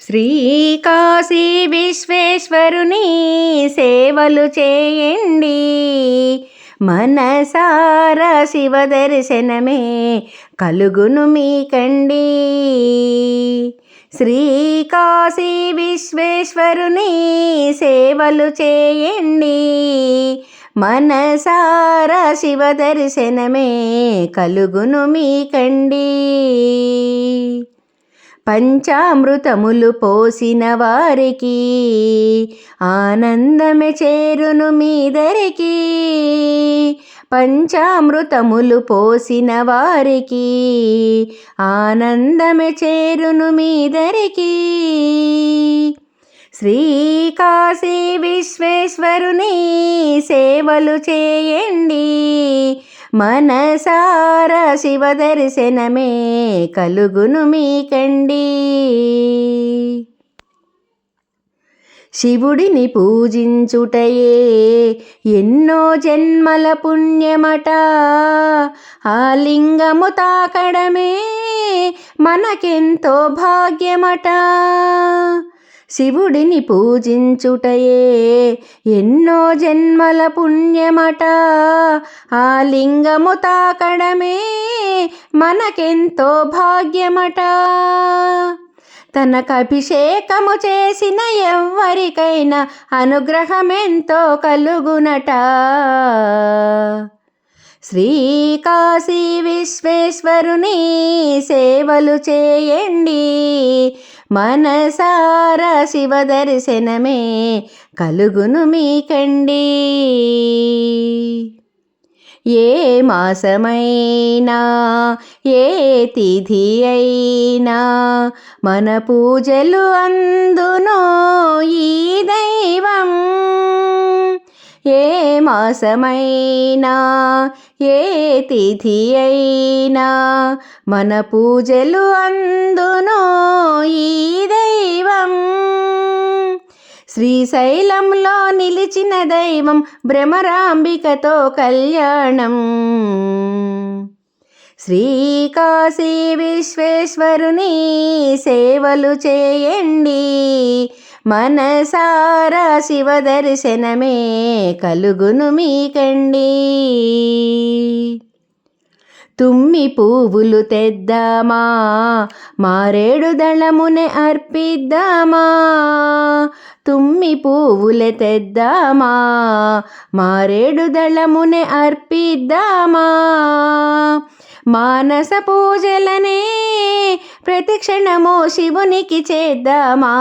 శ్రీకాశీ విశ్వేశ్వరుని సేవలు చేయండి. మనసార శివ దర్శనమే కలుగును మీకండి శ్రీకాశీ విశ్వేశ్వరుని సేవలు చేయండి. మనసార శివ దర్శనమే కలుగును మీకండి పంచామృతములు పోసిన వారికి ఆనందమే చేరును మీదరికి పంచామృతములు పోసిన వారికి ఆనందమే చేరును మీదరికి శ్రీకాశీ విశ్వేశ్వరుని సేవలు చేయండి మనసార శివ దర్శనమే కలుగును మీకండి శివుడిని పూజించుటయే ఎన్నో జన్మల పుణ్యమట. ఆ లింగము తాకడమే మనకెంతో భాగ్యమట. శివుడిని పూజించుటయే. ఎన్నో జన్మల పుణ్యమట. ఆ లింగము తాకడమే మనకెంతో భాగ్యమట. తనకు అభిషేకము చేసిన ఎవ్వరికైనా అనుగ్రహమెంతో కలుగునట. శ్రీకాశీ విశ్వేశ్వరుని సేవలు చేయండి. మనసార శివ దర్శనమే కలుగును మీకండి ఏ మాసమైనా ఏ తిథి అయినా మన పూజలు అందునో ఈ దైవం. ఏ మాసమైనా ఏ తిథి అయినా మన పూజలు అందునో ఈ దైవం. శ్రీశైలంలో నిలిచిన దైవం భ్రమరాంబికతో కళ్యాణం. శ్రీకాశీ విశ్వేశ్వరుని సేవలు చేయండి. మనసారా శివ దర్శనమే కలుగును మీకండి తుమ్మి పువ్వులు తెద్దామా మారేడు దళమునే అర్పిద్దామా. తుమ్మి పువ్వులే తెద్దామా మారేడు దళమునే అర్పిద్దామా. మానస పూజలనే ప్రతిక్షణము శివునికి చేద్దామా?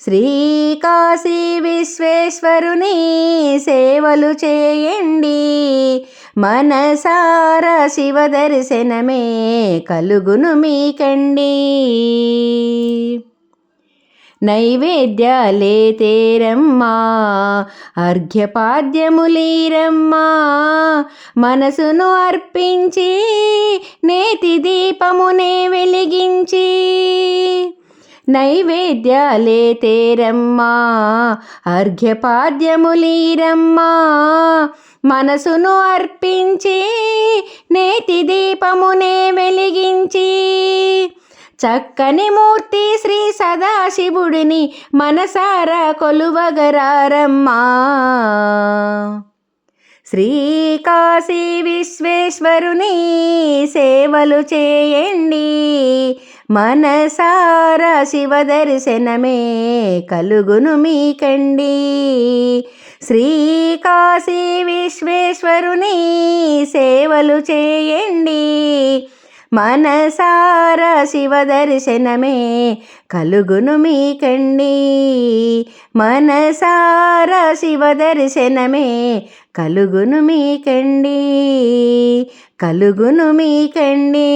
శ్రీకాశీ విశ్వేశ్వరుని సేవలు చేయండి. మనసార శివ దర్శనమే కలుగును మీకండి. నైవేద్యాలే తేరమ్మా అర్ఘ్యపాద్యములీరమ్మా మనసును అర్పించి నేతి దీపమునే వెలిగించి. నైవేద్యాలే తేరమ్మా అర్ఘ్యపాద్యములీరమ్మా మనసును అర్పించి నేతి దీపమునే వెలిగించి. చక్కని మూర్తి శ్రీ సదాశివుడిని మనసారా కొలువగరారమ్మా. శ్రీకాశీ విశ్వేశ్వరుని సేవలు చేయండి. మనసార శివ దర్శనమే కలుగును మీకండి. శ్రీకాశీ విశ్వేశ్వరుని సేవలు చేయండి. మనసార శివ దర్శనమే కలుగును మీకండి మనసార శివ దర్శనమే కలుగును మీకండి కలుగును మీకండి